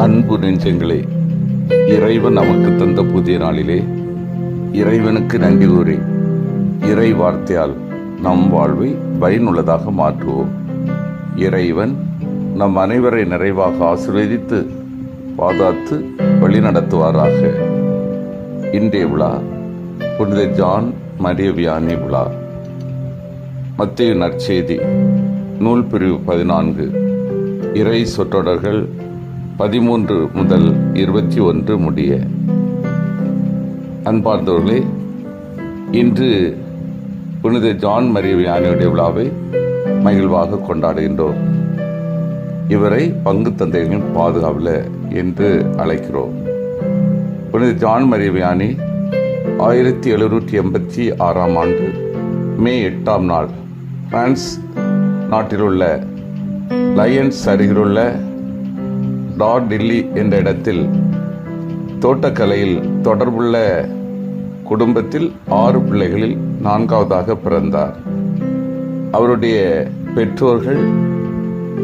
அன்பு நெஞ்சங்களே இறைவன் நமக்கு தந்த புதிய நாளிலே இறைவனுக்கு நன்றி கூறி இறை வார்த்தையால் நம் வாழ்வை பயனுள்ளதாக மாற்றுவோம். இறைவன் நம் அனைவரை நிறைவாக ஆசீர்வதித்து பாதாத்து வழிநடத்துவாராக. இன்றைய விழா புனித ஜான் மரிய வியானி விழா. மத்திய நற்செய்தி நூல் பிரிவு பதினான்கு. இறை சொற்றொடர்கள் பதிமூன்று முதல் இருபத்தி ஒன்று முடிய. அன்பார்ந்தவர்களே இன்று புனித ஜான் மரிய வியானியுடைய விழாவை மகிழ்வாக கொண்டாடுகின்றோம். இவரை பங்கு தந்தைகளின் பாதுகாவல என்று அழைக்கிறோம். புனித ஜான் மரிய வியானி ஆயிரத்தி எழுநூற்றி எண்பத்தி ஆறாம் ஆண்டு மே எட்டாம் நாள் பிரான்ஸ் நாட்டிலுள்ள லயன்ஸ் அருகிலுள்ள டார் டில்லி என்ற இடத்தில் தோட்டக்கலையில் தொடர்புள்ள குடும்பத்தில் ஆறு பிள்ளைகளில் நான்காவதாக பிறந்தார். அவருடைய பெற்றோர்கள்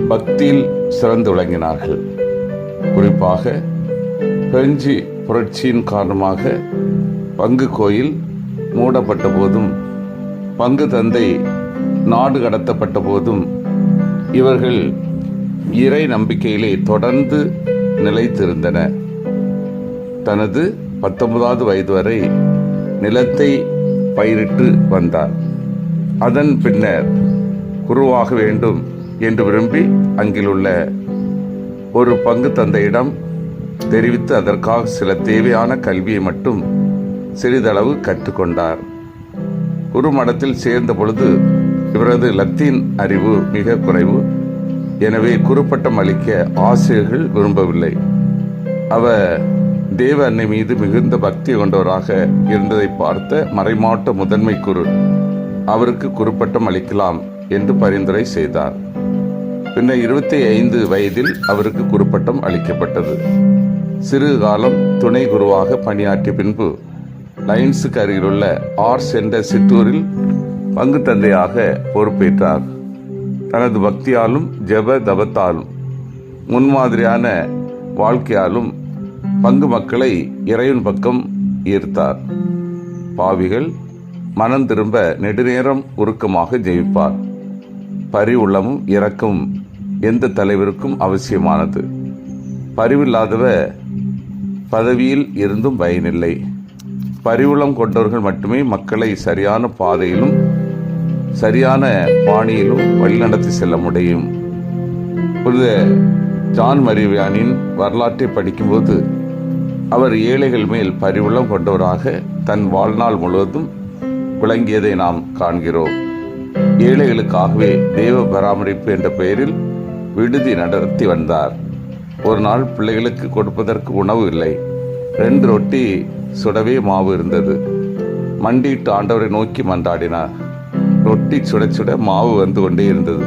பக்தியில் சிறந்து விளங்கினார்கள். குறிப்பாக பிரெஞ்சு புரட்சியின் காரணமாக பங்கு கோயில் மூடப்பட்ட போதும் பங்கு தந்தை நாடு கடத்தப்பட்ட போதும் இவர்கள் இறை நம்பிக்கையிலே தொடர்ந்து நிலைத்திருந்தன. தனது பத்தொன்பதாவது வயது வரை நிலத்தை பயிரிட்டு வந்தார். அதன் பின்னர் குருவாக வேண்டும் என்று விரும்பி அங்கிலுள்ள ஒரு பங்கு தந்தையிடம் தெரிவித்து அதற்காக சில தேவையான கல்வியை மட்டும் சிறிதளவு கற்றுக்கொண்டார். குருமடத்தில் சேர்ந்த பொழுது இவரது லத்தீன் அறிவு மிக குறைவு. எனவே குறுப்பட்டம் அளிக்க ஆசிரியர்கள் விரும்பவில்லை. அவர் தேவ அன்னை மீது மிகுந்த பக்தி கொண்டவராக இருந்ததை பார்த்த மறைமாட்ட முதன்மை குரு அவருக்கு குறுப்பட்டம் அளிக்கலாம் என்று பரிந்துரை செய்தார். பின்னர் இருபத்தி ஐந்து வயதில் அவருக்கு குறுப்பட்டம் அளிக்கப்பட்டது. சிறு காலம் துணை குருவாக பணியாற்றிய பின்பு லைன்ஸுக்கு அருகிலுள்ள ஆர்ஸ் என்ற சிற்றூரில் பங்கு தந்தையாக பொறுப்பேற்றார். தனது பக்தியாலும் ஜெப தபத்தாலும் முன்மாதிரியான வாழ்க்கையாலும் பங்கு மக்களை இறைவன் பக்கம் ஈர்த்தார். பாவிகள் மனம் திரும்ப நெடுநேரம் உருக்கமாக ஜெயிப்பார். பரிவுள்ளமும் இறக்கும் எந்த தலைவருக்கும் அவசியமானது. பரிவில்லாதவ பதவியில் இருந்தும் பயனில்லை. பரிவுளம் கொண்டவர்கள் மட்டுமே மக்களை சரியான பாதையிலும் சரியான பாணியிலும் வழிநடத்தி செல்ல முடியும். புனித ஜான் மரிவியானின் வரலாற்றை படிக்கும்போது அவர் ஏழைகள் மேல் பரிவுள்ளம் கொண்டவராக தன் வாழ்நாள் முழுவதும் விளங்கியதை நாம் காண்கிறோம். ஏழைகளுக்காகவே தெய்வ பராமரிப்பு என்ற பெயரில் விடுதி நடத்தி வந்தார். ஒரு நாள் பிள்ளைகளுக்கு கொடுப்பதற்கு உணவு இல்லை. ரெண்டு ரொட்டி சுடவே மாவு இருந்தது. மண்டியிட்டு ஆண்டவரை நோக்கி மன்றாடினார். ரொட்டி சுட சுட மாவு வந்து கொண்டே இருந்தது.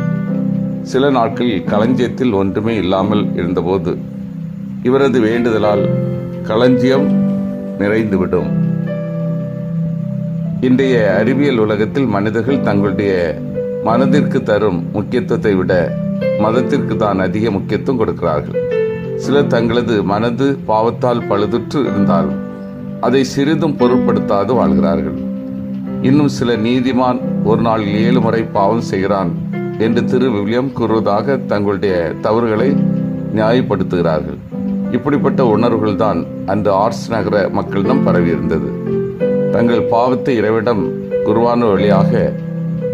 சில நாட்களில் களஞ்சியத்தில் ஒன்றுமே இல்லாமல் இருந்தபோது இவரது வேண்டுதலால் களஞ்சியம் நிறைந்துவிடும் இன்றைய அறிவியல் உலகத்தில் மனிதர்கள் தங்களுடைய மனதிற்கு தரும் முக்கியத்துவத்தை விட மதத்திற்கு தான் அதிக முக்கியத்துவம் கொடுக்கிறார்கள். சிலர் தங்களது மனது பாவத்தால் பழுதுற்று இருந்தாலும் அதை சிறிதும் பொருட்படுத்தாது வாழ்கிறார்கள். இன்னும் சில நீதிமான் ஒரு நாளில் ஏழு முறை பாவம் செய்கிறான் என்று திரு வில்லியம் கூறுவதாக தங்களுடைய தவறுகளை நியாயப்படுத்துகிறார்கள். இப்படிப்பட்ட உணர்வுகள் தான் அன்று ஆர்ஸ் நகர மக்களிடம் பரவியிருந்தது தங்கள் பாவத்தை இறைவிடம் குருவான வழியாக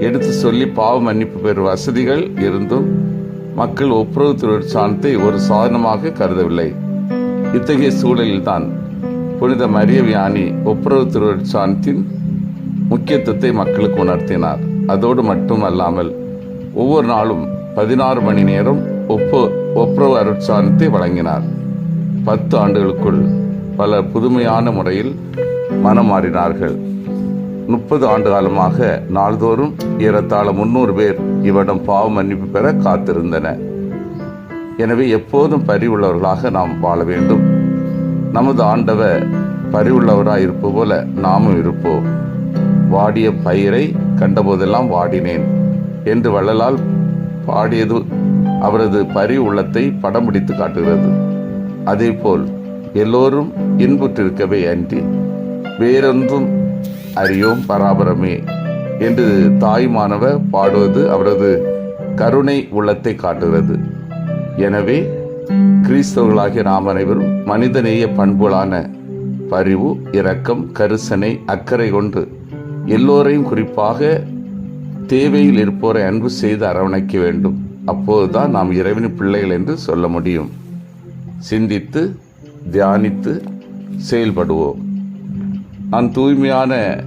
எடுத்து சொல்லி பாவ மன்னிப்பு பெறும் வசதிகள் இருந்தும் மக்கள் ஒப்புரவு தொழிற்சானத்தை ஒரு சாதனமாக கருதவில்லை. இத்தகைய சூழலில்தான் புனித மரிய வியானி ஒப்புரவு திருவருட்சானத்தின் முக்கியத்துவத்தை மக்களுக்கு உணர்த்தினார். அதோடு மட்டுமல்லாமல் ஒவ்வொரு நாளும் பதினாறு மணி நேரம் ஒப்பு ஒப்புரவு அருட்சானத்தை வழங்கினார். பத்து ஆண்டுகளுக்குள் பல புதுமையான முறையில் மனம் மாறினார்கள். முப்பது ஆண்டு காலமாக நாள்தோறும் ஏறத்தாழ முன்னூறு பேர் இவரிடம் பாவ மன்னிப்பு பெற காத்திருந்தன. எனவே எப்போதும் பரிவுள்ளவர்களாக நாம் வாழ வேண்டும். நமது ஆண்டவர் பரிவுள்ளவராய் இருப்பது போல நாமும் இருப்போம். வாடிய பயிரை கண்டபோதெல்லாம் வாடினேன் என்று வள்ளலால் பாடியது அவரது பரி உள்ளத்தை படம் பிடித்து காட்டுகிறது. அதேபோல் எல்லோரும் இன்புற்றிருக்கவே அன்றி வேறொன்றும் அறியோம் பராபரமே என்று தாய்மானவர் பாடுவது அவரது கருணை உள்ளத்தை காட்டுகிறது. எனவே கிறிஸ்தவர்களாகிய நாம் அனைவரும் மனிதநேய பண்புகளான பரிவு இரக்கம் கரிசனை அக்கறை கொண்டு எல்லோரையும் குறிப்பாக தேவையில் இருப்போரை அன்பு செய்து அரவணைக்க வேண்டும். அப்போதுதான் நாம் இறைவனின் பிள்ளைகள் என்று சொல்ல முடியும். சிந்தித்து தியானித்து செயல்படுவோம். நான் தூய்மையான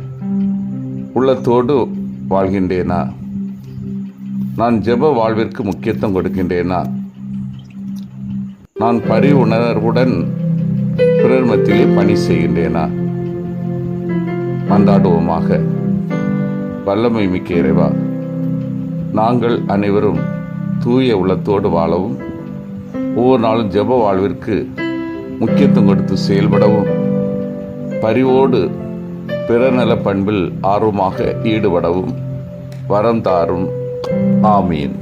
உள்ளத்தோடு வாழ்கின்றேனா? நான் ஜெப வாழ்விற்கு முக்கியத்துவம் கொடுக்கின்றேனா? நான் பரி உணர்வுடன் பிறர் மத்தியிலே பணி செய்கின்றேனா? மன்றாடுவோமாக வல்லமை மிக்க இறைவா நாங்கள் அனைவரும் தூய உள்ளத்தோடு வாழவும் ஒவ்வொரு நாளும் ஜெப வாழ்விற்கு முக்கியத்துவம் கொடுத்து செயல்படவும் பரிவோடு பிறநல பண்பில் ஆர்வமாக ஈடுபடவும் வரம் தாரும். ஆமீன்.